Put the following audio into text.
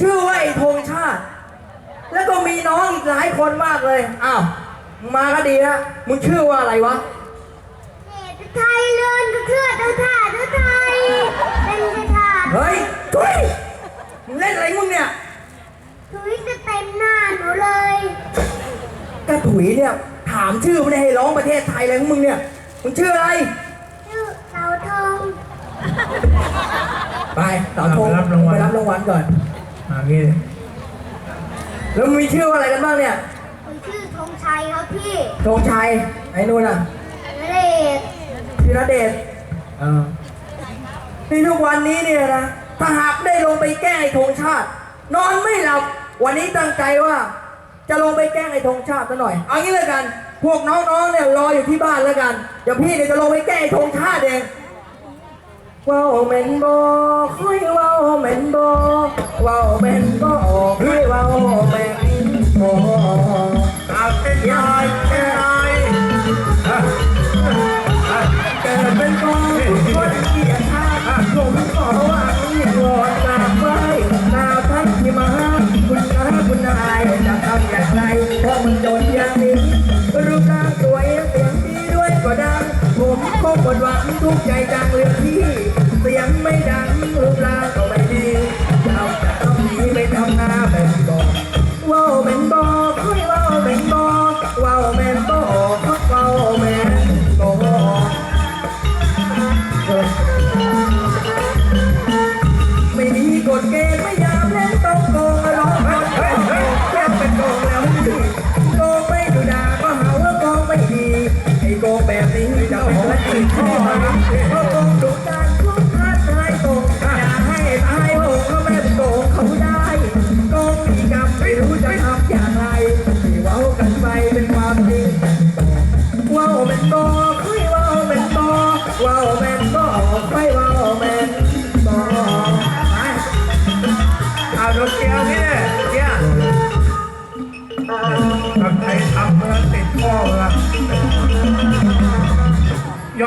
ชื่อว่าไอ้ธงชาติ แล้วก็มีน้องอีกหลายคนมากเลย อ้าวมึงมาก็ดีนะมึงชื่อว่าอะไรวะ ไทยเลื่อนก็เชื่อเจ้าท่าเจ้าไทยเป็นเจ้าท่าเฮ้ยทุยมึงเล่นอะไรมึงเนี่ย ถุยจะเต็มหน้าหนูเลย กระถุยเนี่ย ถามชื่อไม่ได้ให้ร้องประเทศไทยเลยของมึงเนี่ย มึงชื่ออะไร ชื่อเต่าทอง ไปต่อทงไปรับรางวัล ไปรับรางวัลก่อน อ่างี้ แล้วมึงมีชื่อว่าอะไรกันบ้างเนี่ยหนูชื่อธงชัยครับพี่ธงชัยไอ้นู่นน่ะนเรศธีรเดชเออนี่ทุกวันนี้เนี่ยนะ ถ้าหากได้ลงไปแกล้งไอ้ธงชาติ นอนไม่หลับ วันนี้ตั้งใจว่า จะลงไปแกล้งไอ้ธงชาติซะหน่อย เอางี้เลยกัน พวกน้องๆเนี่ยรออยู่ที่บ้านแล้วกัน เดี๋ยวพี่เนี่ยจะลงไปแกล้งไอ้ธงชาติเองว้าวแมนบอค่อยว้าวแมนบอ ว้าวแมนบอค่อยว้าแมนบอเอาเป็นยายเป็นยายอะอะเกิดเป็นกองคนเกียรติข้าผมขอว่าเรียกวอนาบไว้กราบท่านที่มาคุณนาคุณนายจะทำอย่างไรเพราะมันจนอย่างนี้รูปร่างสวยเสียงดีด้วยก็ดังผมคงหมดหวังทุกใจจังเรื่องที่ เสียงไม่ดัง นี้จะเป็นคนติดข้อนะเพราะโกงดุดันทุกท่านให้โกงอย่าให้ตายโหงเขาแม่โกงเขาได้โกงมีกรรมไม่รู้จะทำอย่างไรที่เว้ากันไปเป็นความจริงว้าวแมนบอค่อยว้าวแมนบอว้าวแมนบอค่อยว้าวแมนบอไปเอาดนเกียวนี่เนี่ยเกียวทำไทยทำเมื่อติดข้อละ